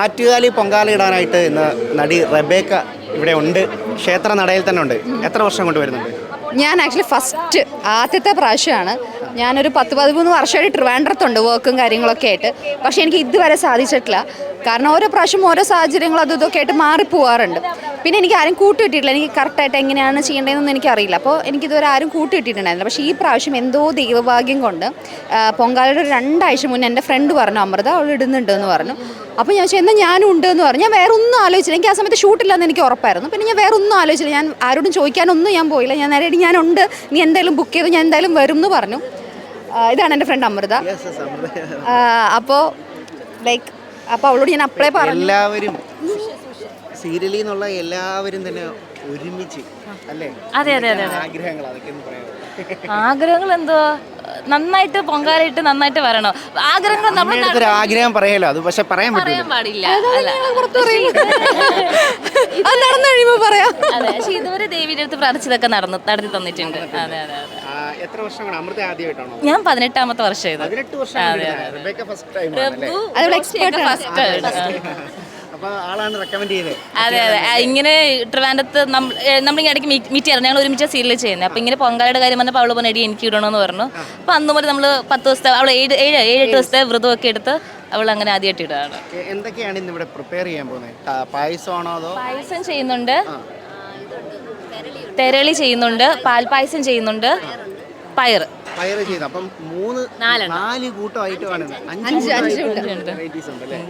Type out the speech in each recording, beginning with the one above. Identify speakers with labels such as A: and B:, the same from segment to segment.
A: ആറ്റുകാലി പൊങ്കാലയിടാനായിട്ട് ഇന്ന് നടി റബേക്ക ഇവിടെ ഉണ്ട്. ക്ഷേത്ര നടയിൽ തന്നെ ഉണ്ട്. എത്ര വർഷം കൊണ്ട് വരുന്നുണ്ട്?
B: ഞാൻ ആക്ച്വലി ഫസ്റ്റ് ആദ്യത്തെ പ്രാവശ്യമാണ്. ഞാനൊരു പത്ത് പതിമൂന്ന് വർഷമായിട്ട് ട്രിവാൻഡ്രത്തുണ്ട് വർക്കും കാര്യങ്ങളൊക്കെ ആയിട്ട്. പക്ഷേ എനിക്ക് ഇതുവരെ സാധിച്ചിട്ടില്ല. കാരണം ഓരോ പ്രാവശ്യം ഓരോ സാഹചര്യങ്ങൾ അതും ഇതൊക്കെ ആയിട്ട് മാറിപ്പോവാറുണ്ട്. പിന്നെ എനിക്ക് ആരും കൂട്ടുകിട്ടിയിട്ടില്ല എനിക്ക് കറക്റ്റായിട്ട് എങ്ങനെയാണ് ചെയ്യേണ്ടതെന്നൊന്നും എനിക്കറിയില്ല. അപ്പോൾ എനിക്കിതുവരെ ആരും കൂട്ടുകിട്ടിയിട്ടുണ്ടായിരുന്നില്ല പക്ഷേ ഈ പ്രാവശ്യം എന്തോ ദൈവഭാഗ്യം കൊണ്ട് പൊങ്കാലയുടെ ഒരു രണ്ടാഴ്ച മുന്നേ എന്റെ ഫ്രണ്ട് പറഞ്ഞു അമൃത അവൾ ഇടുന്നുണ്ട് എന്ന് പറഞ്ഞു. അപ്പോൾ ഞാൻ ചോദിച്ചു എന്നാൽ ഞാനും ഉണ്ട് എന്ന് പറഞ്ഞു. ഞാൻ വേറെ ഒന്നും ആലോചിച്ചില്ല. എനിക്ക് ആ സമയത്ത് ഷൂട്ടില്ലെന്ന് എനിക്ക് ഉറപ്പായിരുന്നു. പിന്നെ ഞാൻ വേറെ ഒന്നും ആലോചിച്ചില്ല. ഞാൻ ആരോടും ചോദിക്കാനൊന്നും ഞാൻ പോയില്ല. ഞാൻ നേരെ "എടി, ഞാനുണ്ട്. നീ എന്തായാലും ബുക്ക് ചെയ്ത്? ഞാൻ എന്തായാലും വരും എന്ന് പറഞ്ഞു ഇതാണ് എന്റെ ഫ്രണ്ട് അമൃത. അപ്പോൾ ലൈക്ക് അപ്പോൾ അവളോട് ഞാൻ അപ്ലൈ പറഞ്ഞു.
A: എല്ലാവരും സീരിയലിൽ നിന്നുള്ള എല്ലാവരും തന്നെ ഒരുമിച്ച് അല്ലേ?
C: അതെ, അതെ, അതെ.
A: ആഗ്രഹങ്ങൾ അതൊക്കെ
C: ആഗ്രഹങ്ങൾ എന്തോ നന്നായിട്ട് പൊങ്കാലയിട്ട് നന്നായിട്ട് വരണോ. ആഗ്രഹങ്ങൾ നമ്മൾ
A: ആഗ്രഹം പറയാലോ അത് പക്ഷെ പറയാൻ പറ്റില്ല
C: പറയാൻ പാടില്ല.
B: നടന്നു കഴിയുമ്പോൾ പറയാം.
C: അതെ പക്ഷെ ഇതുവരെ ദേവിയുടെ അടുത്ത് പ്രാർത്ഥിച്ചതൊക്കെ നടന്നു നടത്തി തന്നിട്ടുണ്ട്. അതെ അതെ
A: എത്ര വർഷം കൊണ്ട് അമൃത ആദ്യമായിട്ടാണോ?
C: ഞാൻ പതിനെട്ടാമത്തെ വർഷം ഇത്
A: പതിനെട്ട് വർഷം അപ്പൊ
C: അതെ അതെ. ഇങ്ങനെ ട്രിവാൻഡത്ത് നമ്മളിങ്ങനെ ഇടയ്ക്ക് മീറ്റ് ചെയ്യാറ് ഞങ്ങൾ ഒരുമിച്ച് സീരിയൽ ചെയ്യുന്നത്. അപ്പോൾ ഇങ്ങനെ പൊങ്കാലയുടെ കാര്യം വന്നപ്പോൾ അവൾ പറഞ്ഞു എനിക്ക് ഇടണമെന്ന് പറഞ്ഞു. അപ്പോൾ അന്ന് മുതൽ നമ്മൾ പത്ത് ദിവസത്തെ അവൾ ഏഴ് ഏഴ് എട്ട് ദിവസത്തെ വ്രതമൊക്കെ എടുത്ത് അവൾ അങ്ങനെ ആദ്യമായിട്ട് ഇടുകയാണ്.
A: എ- എന്തൊക്കെയാണ് ഇന്ന് ഇവിടെ പ്രിപ്പയർ ചെയ്യാൻ പോകുന്നത്? പായസമാണോ അതോ?
C: പായസം ചെയ്യുന്നുണ്ട്. തെരളി ചെയ്യുന്നുണ്ട്. പാൽപായസം ചെയ്യുന്നുണ്ട്. പയർ
A: പയറ്. ചെയ്ത്. അപ്പം മൂന്ന് നാല് കൂട്ടമായിട്ടുമാണ് അഞ്ച് വെറൈറ്റീസ് ഉണ്ട് അല്ലേ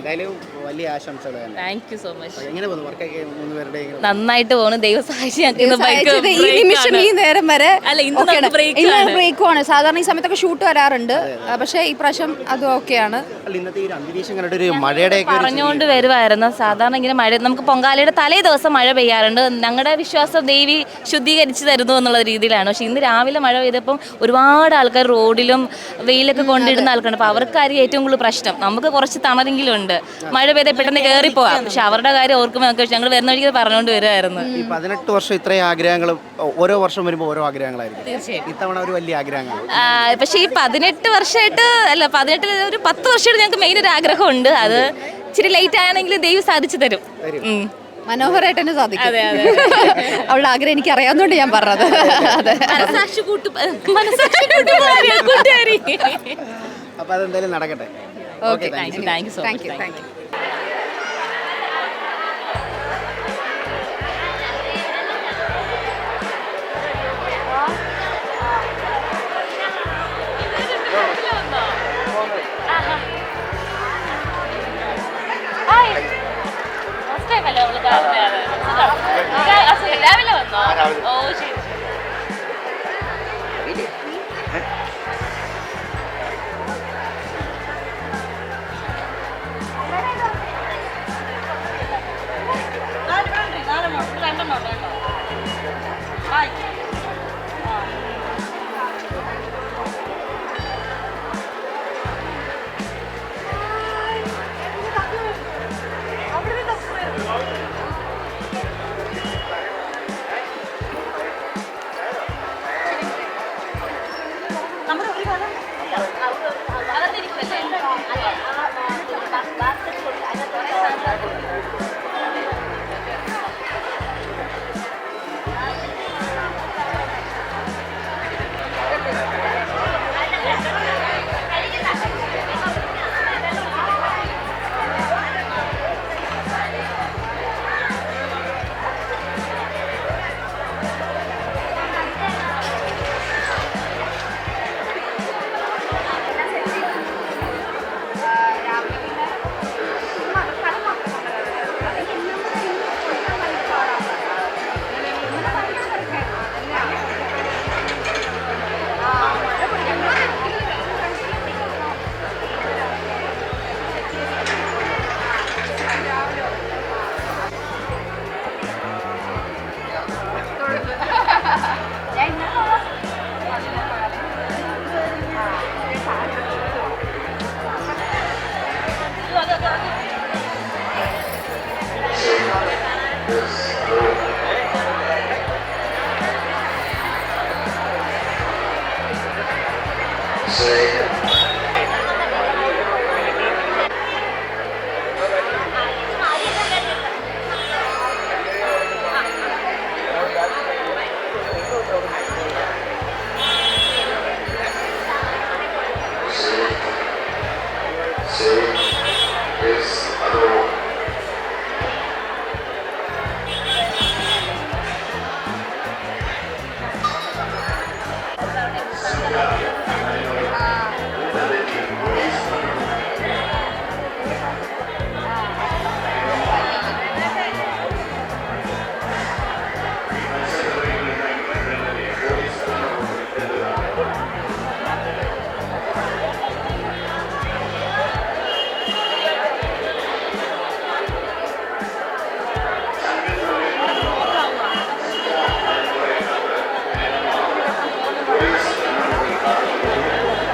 A: എന്തായാലും വലിയ ആശംസകൾ തന്നെ.
C: താങ്ക് യു സോ മച്ച്
A: എങ്ങനെ പോകുന്നു? വർക്കൊക്കെ മൂന്ന് പേരുടെ
C: നന്നായിട്ട് പോകുന്നു ദൈവം സഹായിച്ച് ഞങ്ങൾക്ക്
B: ഈ നിമിഷം ഈ നേരം വരെ
C: അല്ല, ഇന്ന്.
B: ബ്രേക്കും ആണ്. സാധാരണ ഈ സമയത്തൊക്കെ ഷൂട്ട് വരാറുണ്ട്. പക്ഷേ ഈ പ്രാവശ്യം അത് ഓക്കെയാണ്
C: പറഞ്ഞുകൊണ്ട് വരുവായിരുന്നു. സാധാരണ ഇങ്ങനെ മഴ നമുക്ക് പൊങ്കാലയുടെ തലേ ദിവസം മഴ പെയ്യാറുണ്ട്. ഞങ്ങളുടെ വിശ്വാസം ദേവി ശുദ്ധീകരിച്ചു തരുന്നു എന്നുള്ള രീതിയിലാണ്. പക്ഷെ ഇന്ന് രാവിലെ മഴ പെയ്തപ്പം ഒരുപാട് ആൾക്കാർ റോഡിലും വെയിലൊക്കെ കൊണ്ടിടുന്ന ആൾക്കാരുണ്ട്. അപ്പോൾ അവർക്കായിരിക്കും ഏറ്റവും കൂടുതൽ പ്രശ്നം. നമുക്ക് കുറച്ച് തണലെങ്കിലും ഉണ്ട്. മഴ പെയ്താൽ പെട്ടെന്ന് കയറി പോവാം. പക്ഷെ അവരുടെ കാര്യം ഓർക്കുമ്പോൾ നമുക്ക് ഞങ്ങൾ വരുന്ന വഴിക്ക് പറഞ്ഞുകൊണ്ട് വരുമായിരുന്നു
A: ഈ പതിനെട്ട് വർഷം ഇത്രയും ആഗ്രഹങ്ങൾ ഓരോ വർഷം വരുമ്പോൾ ഓരോ ആഗ്രഹങ്ങളായിരിക്കും. ഇത്തവണ ഒരു വലിയ ആഗ്രഹങ്ങളാണ്.
C: പക്ഷേ ഈ പതിനെട്ട് വർഷമായിട്ട് അല്ല പതിനെട്ടിൽ ഒരു പത്ത് വർഷമായിട്ട് ഞങ്ങൾക്ക് മെയിൻ ഒരു ആഗ്രഹമുണ്ട്. അത് ഇച്ചിരി ലേറ്റ് ആണെങ്കിൽ ദൈവം സാധിച്ചു തരും. മനോഹരായിട്ട്
B: മനോഹരമായിട്ട് തന്നെ സാധിക്കും. അവളുടെ ആഗ്രഹം എനിക്ക് അറിയാവുന്നതുകൊണ്ട് ഞാൻ പറഞ്ഞത്. അതെ
C: മനസാക്ഷി കൂട്ടു മനസാക്ഷി കൂട്ടുകാരി.
A: അപ്പൊ അതെന്തായാലും നടക്കട്ടെ
C: okay thank you thank you so
B: thank you
C: much
B: thank you
C: രാവിലെ വന്നോ ഓ ശരി
D: ได้